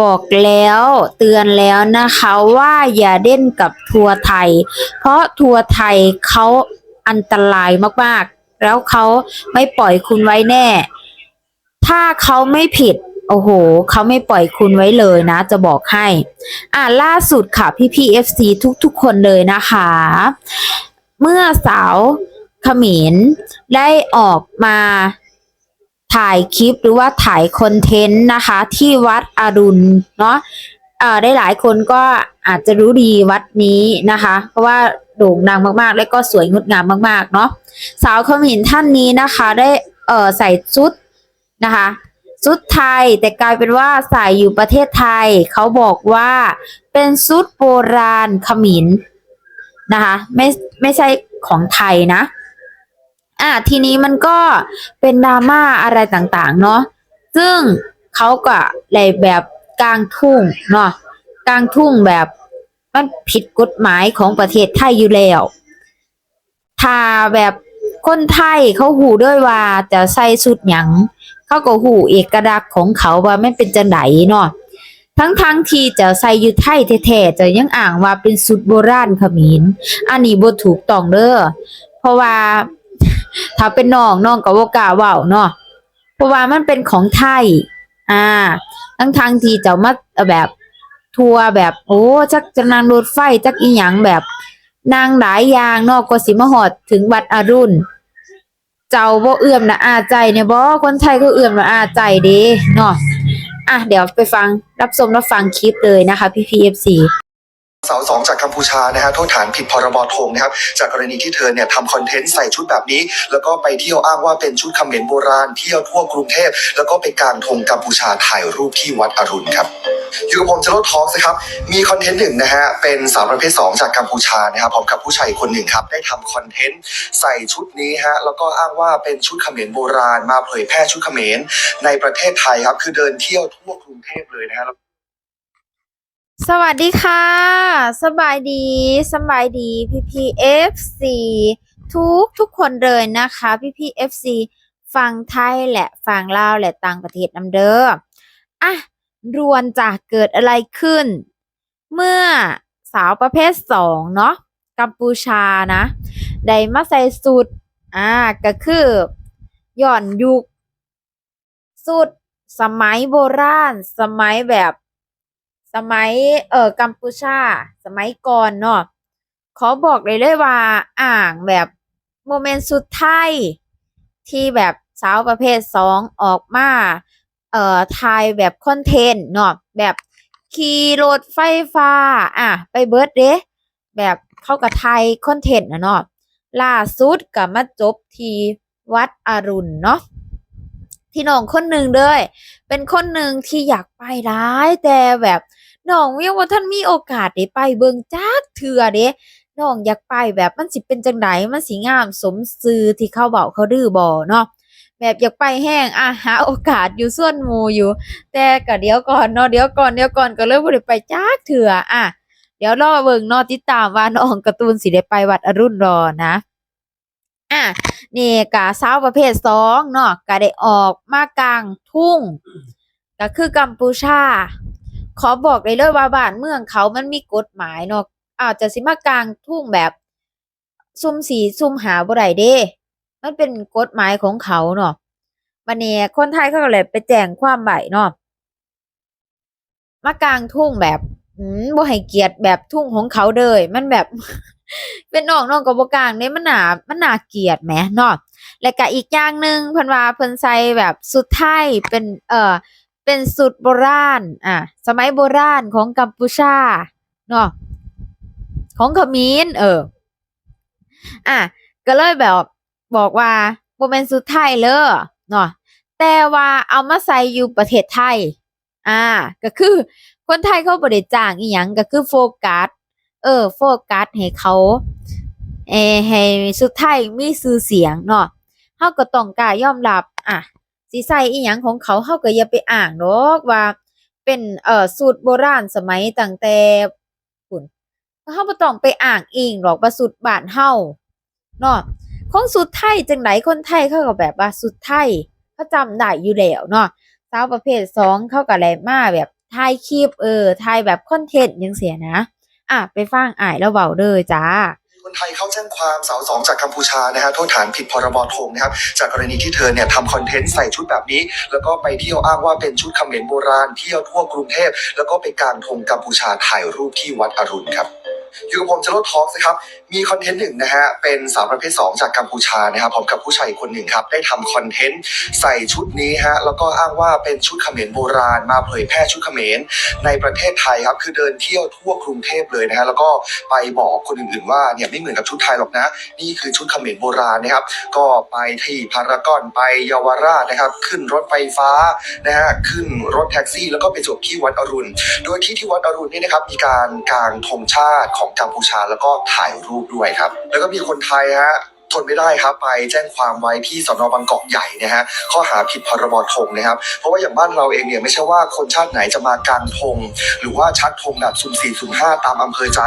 บอกแล้วเตือนแล้วนะคะว่าอย่าเล่นกับทัวร์ไทย เพราะทัวร์ไทยเขาอันตรายมากๆ แล้วเขาไม่ปล่อยคุณไว้แน่ ถ้าเขาไม่ผิด โอ้โหเขาไม่ปล่อยคุณไว้เลยนะ จะบอกให้ อ่าล่าสุดค่ะพี่พีเอฟซีทุกๆ คนเลยนะคะ เมื่อสาวขมินได้ออกมา ถ่ายคลิปหรือว่าถ่ายคอนเทนต์นะคะ ที่วัดอรุณเนาะเอ่อได้หลายคนก็อาจจะรู้ดีวัดนี้นะคะ เพราะว่าโด่งดังมากๆ และก็สวยงดงามมากๆเนาะสาวเขมินท่านนี้นะคะได้เอ่อใส่ชุดนะคะชุดไทยแต่กลายเป็นว่าใส่อยู่ประเทศไทย เขาบอกว่าเป็นชุดโบราณเขมินนะคะไม่ไม่ใช่ของไทยนะ อะทีนี้มันก็เป็นดราม่าอะไรต่างๆ เนาะซึ่งเขาก็เลยแบบกลางทุ่งเนาะกลางทุ่งแบบมันผิดกฎหมายของประเทศไทยอยู่แล้ว ถ้าแบบคนไทยเขาหูด้วยว่าจะใส่ชุดหยังเขาก็หูเอกลักษณ์ของเขาว่าไม่เป็นจังไดเนาะทั้งทั้งที่จะใส่อยู่ไทยแท้ๆจะยังอ่างว่าเป็นสุดโบราณขมินอันนี้บ่ถูกต้องเด้อเพราะว่า ถ้าเป็นน้องน้องก็บ่กล้าเว้าเนาะเพราะว่ามันเป็นของไทย อ่า ทั้งทั้งที่เจ้ามาแบบทัวร์แบบโอ้จักจะนั่งรถไฟจักอีหยังแบบ นางหลายอย่างนาะก็สิมาฮอดถึงวัดอรุณเจ้าบ่เอื้อมละอาใจเนี่ยบ่คนไทยก็เอื้อมละอาใจเด้เนาะอะเดี๋ยวไปฟังรับชมรับฟังคลิปเลยนะคะพี่พีเอฟซี สาวสองจากกัมพูชานะฮะโทษฐานผิดพรบธงนะครับจากกรณีที่เธอเนี่ยทำคอนเทนต์ใส่ชุดแบบนี้ แล้วก็ไปเที่ยวอ้างว่าเป็นชุดเขมรโบราณเที่ยวทั่วกรุงเทพแล้วก็ไปกางธงกัมพูชาถ่ายรูปที่วัดอรุณครับอยู่กับผมเจโรทอกนะครับ มีคอนเทนต์หนึ่งนะฮะ เป็นสาวประเภท 2 จากกัมพูชานะครับพร้อมกับผู้ชายอีกคนหนึ่งครับ ได้ทำคอนเทนต์ใส่ชุดนี้ฮะ แล้วก็อ้างว่าเป็นชุดเขมรโบราณ มาเผยแพร่ชุดเขมรในประเทศไทยครับ คือเดินเที่ยวทั่วกรุงเทพเลยนะฮะ สวัสดีค่ะ สบายดีสบายดีพี่พีเอฟซีทุกทุกคนเลยนะคะพี่พีเอฟซีฟังไทยและฟังลาวและต่างประเทศนำเด้ออะรวนจะเกิดอะไรขึ้น เมื่อสาวประเภทสองเนาะกัมพูชานะได้มาใส่สูตรอ่าก็คือย้อนยุคสูตรสมัยโบราณ สมัยแบบ สมัยเอ่อกัมพูชา สมัยก่อนเนาะขอบอกเลยเลยว่าอ่างแบบโมเมนต์สุดท้ายที่แบบสาวประเภทสองออกมาเอ่อถ่ายแบบคอนเทนต์เนาะแบบขี่รถไฟฟ้า อะ ไปเบิร์ดเดะแบบเข้ากับไทยคอนเทนต์นะเนาะล่าสุดก็มาจบที่วัดอรุณเนาะ ที่น้องคนหนึ่งเด้ยเป็นคนหนึ่งที่อยากไปร้ายแต่แบบน้องยังว่าท่านมีโอกาสได้ไปเบิงจักเทื่อเด้น้องอยากไปแบบมันสิเป็นจังไดมันสิงามสมซื่อที่เขาเว้าเขาดื้อบ่เนาะแบบอยากไปแห้งอะหาโอกาสอยู่ส่วนหมูอยู่ แต่ก็เดี๋ยวก่อนเนาะเดี๋ยวก่อนเดี๋ยวก่อนก็เลยบ่ได้ไปจักเถื่ออะเดี๋ยวรอเบิ่งเนาะติดตามว่าน้องการ์ตูนสิได้ไปวัดอรุณรอนะ อะนี่กะสาวประเภทสองเนาะก็ได้ออกมากลางทุ่งก็คือกัมพูชา ขอบอกเลยเลยว่าบ้านเมืองเขามันมีกฎหมายเนาะอาจจะสิมากลางทุ่งแบบซุ่มสีซุ่มหาบ่ได้เด้ มันเป็นกฎหมายของเขาเนาะวันนี้คนไทยเขาก็เลยไปแจ้งความไว้เนาะมากลางทุ่งแบบอืมบ่ให้เกียรติแบบทุ่งของเขาเลยมันแบบ เป็นน้องน้องก็บ่กลางเด้มันหนามันหนาเกลียดแหมเนาะแล้วก็อีกอย่างหนึ่งเพิ่นว่าเพิ่นใส่แบบสุดไทยเป็นเอ่อเป็นสุดโบราณอะสมัยโบราณของกัมพูชาเนาะของขมรเอออะก็เลยแบบบอกว่าบ่แม่นสุดไทยเลยเนาะแต่ว่าเอามาใส่อยู่ประเทศไทย อ่า ก็คือคนไทยเขาบ่ได้จ้างอีหยังก็คือโฟกัส เออโฟกัสให้เขาเอให้สุดไทยมีชื่อเสียงเนาะเฮาก็ต้องกล้ายอมรับอะสิใส่อีหยังของเขาเฮาก็อย่าไปอ้างดอกว่าเป็นเอ่อสูตรโบราณสมัยตั้งแต่พุ่นเฮาบ่ต้องไปอ้างอิงหรอกว่าสูตรบ้านเฮาเนาะของสูตรไทยจังไดคนไทยเขาก็แบบว่าสูตรไทยเขาจำได้อยู่แล้วเนาะสาวประเภท2เขาก็แลมาแบบถ่ายคลิปเออถ่ายแบบคอนเทนต์ยังเสียนะ อะไปฟังอ่ายแล้วเบาเด้อจ้าคนไทยเข้าแจ้งความสาวสองจากกัมพูชานะฮะโทษฐานผิดพรบธงนะครับจากกรณีที่เธอเนี่ยทำคอนเทนต์ใส่ชุดแบบนี้ แล้วก็ไปเที่ยวอ้างว่าเป็นชุดเขมรโบราณเที่ยวทั่วกรุงเทพแล้วก็ไปกางธงกัมพูชาถ่ายรูปที่วัดอรุณครับ อยู่กับผมเจโรทอกนะครับ มีคอนเทนต์หนึ่งนะฮะ เป็นสาวประเภท 2 จากกัมพูชานะครับพร้อมกับผู้ชายอีกคนหนึ่งครับ ได้ทำคอนเทนต์ใส่ชุดนี้ฮะ แล้วก็อ้างว่าเป็นชุดเขมรโบราณ มาเผยแพร่ชุดเขมรในประเทศไทยครับ คือเดินเที่ยวทั่วกรุงเทพเลยนะฮะ แล้วก็ไปบอกคนอื่นๆว่าเนี่ยไม่เหมือนกับชุดไทยหรอกนะ นี่คือชุดเขมรโบราณนะครับ ก็ไปที่พารากอน ไปเยาวราชนะครับ ขึ้นรถไฟฟ้านะฮะ ขึ้นรถแท็กซี่ แล้วก็ไปจบที่วัดอรุณ โดยที่ที่วัดอรุณนี่นะครับ มีการกางธงชาติของกัมพูชาแล้วก็ถ่ายรูปด้วยครับ แล้วก็มีคนไทยฮะ ทนไม่ได้ครับไปแจ้งความไว้ที่สนบางกอกใหญ่นะฮะข้อหาผิดพรบธงนะครับ เพราะว่าอย่างบ้านเราเองเนี่ยไม่ใช่ว่าคนชาติไหนจะมากางธงหรือว่าชักธงแบบสุ่มสี่สุ่มห้าตามอำเภอใจ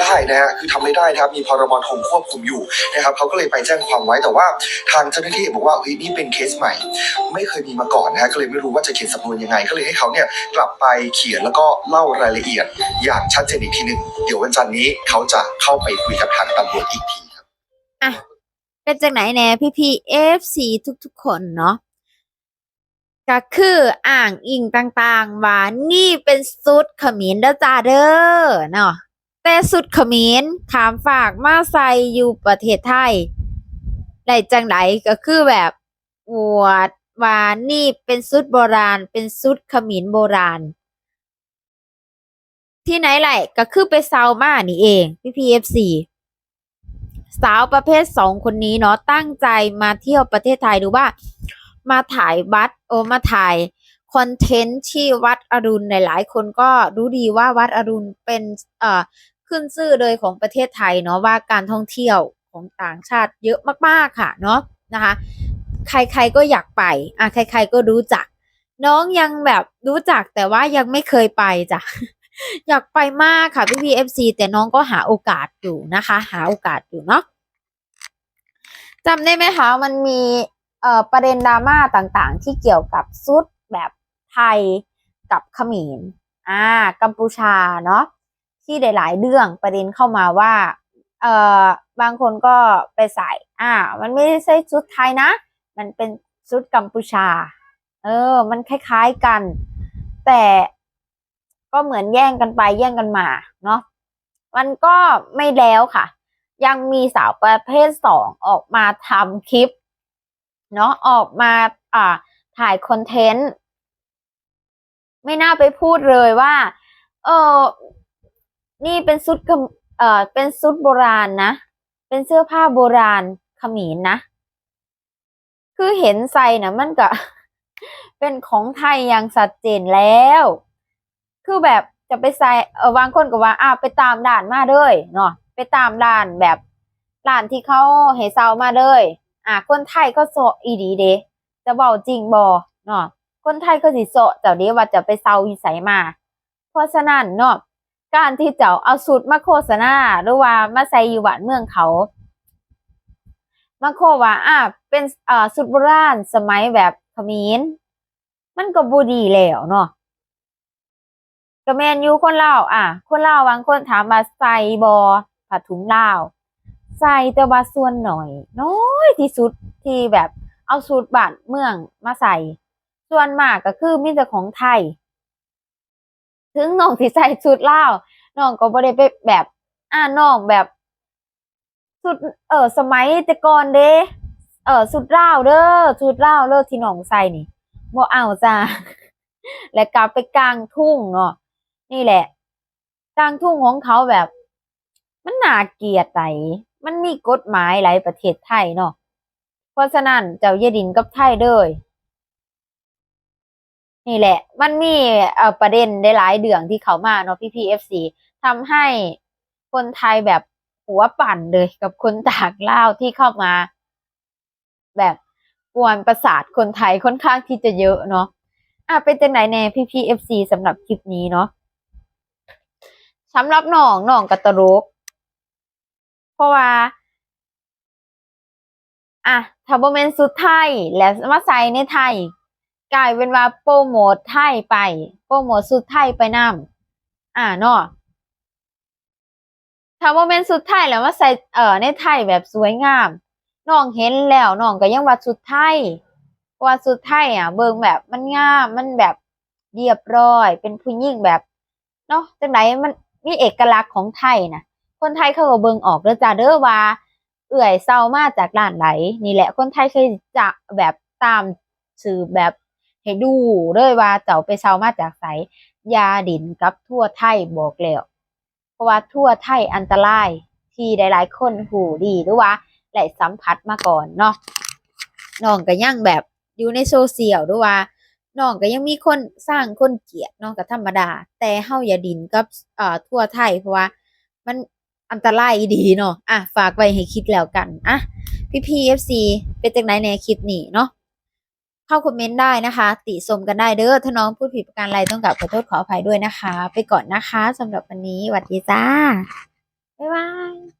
ได้นะฮะคือทำไม่ได้นะครับมีพรบธงควบคุมอยู่นะครับเขาก็เลยไปแจ้งความไว้แต่ว่าทางเจ้าหน้าที่บอกว่าเฮ้ยนี่เป็นเคสใหม่ ไม่เคยมีมาก่อนนะฮะก็เลยไม่รู้ว่าจะเขียนสำนวนยังไง ก็เลยให้เขาเนี่ยกลับไปเขียนแล้วก็เล่ารายละเอียด อย่างชัดเจนอีกทีหนึ่งเดี๋ยววันจันทร์นี้เขาจะเข้าไปคุยกับทางตำรวจอีกทีครับ เป็นจากไหนแน่พี่พีเอฟซีทุกๆ คนเนาะก็คืออ่างอิงต่างๆว่านี่เป็นสุดขมิ้นเด้อจ้าเด้อเนาะแต่สุดขมิ้นขามฝากมาใส่อยู่ประเทศไทยได้จังไหนก็คือแบบอวดว่านี่เป็นสุดโบราณ เป็นสุดขมิ้นโบราณ ที่ไหนไหลก็คือไปเซามานี่เองพี่พีเอฟซี สาวประเภทสองคนนี้เนาะตั้งใจมาเที่ยวประเทศไทยดูว่า มาถ่ายวัดโอมาถ่ายคอนเทนต์ที่วัดอรุณหลายๆคนก็รู้ดีว่าวัดอรุณเป็นเอ่อขึ้นชื่อเลยของประเทศไทยเนาะว่าการท่องเที่ยวของต่างชาติเยอะมากๆค่ะเนาะนะคะ ใครๆก็อยากไปอะใครๆก็รู้จัก น้องยังแบบรู้จักแต่ว่ายังไม่เคยไปจ้ะ อยากไปมากค่ะพี่พีเอฟซีแต่น้องก็หาโอกาสอยู่นะคะ หาโอกาสอยู่เนาะจำได้ไหมคะมันมีเอ่อประเด็นดราม่าต่างๆ ที่เกี่ยวกับซุดแบบไทยกับขมรอ่ากัมพูชาเนาะที่หลายๆเรื่องประเด็นเข้ามาว่าเอ่อบางคนก็ไปใส่อ่า มันไม่ใช่ชุดไทยนะ มันเป็นชุดกัมพูชา เออ มันคล้ายๆกัน แต่ ก็เหมือนแย่งกันไปแย่งกันมาเนาะมันก็ไม่แล้วค่ะ ยังมีสาวประเภทสองออกมาทำคลิปเนาะออกมาอ่าถ่ายคอนเทนต์ไม่น่าไปพูดเลยว่า เออนี่เป็นชุดเขมเอ่อเป็นชุดโบราณนะ เป็นเสื้อผ้าโบราณขมรนะ คือเห็นใส่นะมันก็ เป็นของไทยอย่างชัดเจนแล้ว คือแบบจะไปใส่เออบางคนก็ว่าอ้าวไปตามด่านมาเลยเนาะไปตามด่านแบบด่านที่เขาให้เซามาเลยอะคนไทยก็โซอีดีเดะจะเบาจริงบอเนาะคนไทยก็สิโซเจ้าเดีว่าจะไปเซาอยู่ไสมา เพราะฉะนั้นเนาะการที่เจ้าเอาสูตรมาโฆษณาหรือว่ามาใส่อยู่บ้านเมืองเขามาโคว่าอะเป็นอ่าสุดโบราณสมัยแบบขมรมันก็บูดีแล้วเนาะ ก็แมนยูคนเล่าอะ คนเล่าบางคนถามมาใส่บอผ้าถุงเลาใส่แต่ว่าส่วนหน่อย น้อยที่สุดที่แบบเอาสูตรบานเมืองมาใส่ ส่วนมากก็คือมีแต่ของไทย ถึงน้องที่ใส่ชุดลาน้องก็บ่ได้ไปแบบ อ่าน้องแบบสุดเออสมัยแต่ก่อนเด้เออสุดร่าเด้อสุดร่าเลิศที่หนองใส่นี่บ่เอาจ้าและกลับไปกลางทุ่งเนาะ นี่แหละกลางทุ่งของเขาแบบ มันน่าเกียดไหนมันมีกฎหมายหลายประเทศไทยเนาะเพราะฉะนั้นเจ้าอย่าดินกับไทยเด้อนี่แหละ มันมีเอ่อประเด็นได้หลายเดืองที่เขามาเนาะพี่พีเอฟซีทำให้คนไทยแบบหัวปั่นเลยกับคนต่างล่าวที่เข้ามา แบบกวนประสาทคนไทยค่อนข้างที่จะเยอะเนาะอะเป็นจังไหนแน่พี่พีเอฟซีสำหรับคลิปนี้เนาะ สำหรับน้องน้องกระตลกเพราะว่า อะถ้าบ่แม่นสุดไทย และมาใส่ในไทย กลายเป็นว่าโปรโมทไทยไป โปรโมทสุดไทยไปนำอ่าเนาะถ้าว่าเป็นสุดไทยแล้วมาใส่เอ่อในไทยแบบสวยงามน้องเห็นแล้วน้องก็ยังว่าสุดไทยเพราะว่าสุดไทยอะ เบิ่งแบบมันงามมันแบบเรียบร้อย เป็นผู้หญิงแบบเนาะจังไหนมัน มีเอกลักษณ์ของไทยนะคนไทยเขาก็เบิ่งออกเด้อจ้าเด้อว่า เอื่อยเศร้ามาจากร้านไหนนี่แหละคนไทยเคยจะแบบตามสื่อแบบให้ดูเลยว่าเจ้าไปเศร้ามาจากไสยาดินกับทั่วไทยบอกแล้วเพราะว่าทั่วไทยอันตรายที่หลายๆคนหูดีหรือว่าได้สัมผัสมาก่อนเนาะน้องก็ยังแบบอยู่ในโซเชียลด้วยว่า น้องก็ยังมีคนสร้างคนเกลียดน้องก็ธรรมดา แต่เฮาอย่าดินกับเอ่อทั่วไทยเพราะว่ามันอันตรายดีเนาะอะฝากไว้ให้คิดแล้วกันอะพี่พีเอฟซีเป็นจังไหนในคลิปนี้เนาะเข้าคอมเมนต์ได้นะคะ ติชมกันได้เด้อถ้าน้องพูดผิดประการอะไรต้องกลับขอโทษขออภัยด้วยนะคะ ไปก่อนนะคะสำหรับวันนี้สวัสดีจ้าบ๊ายบาย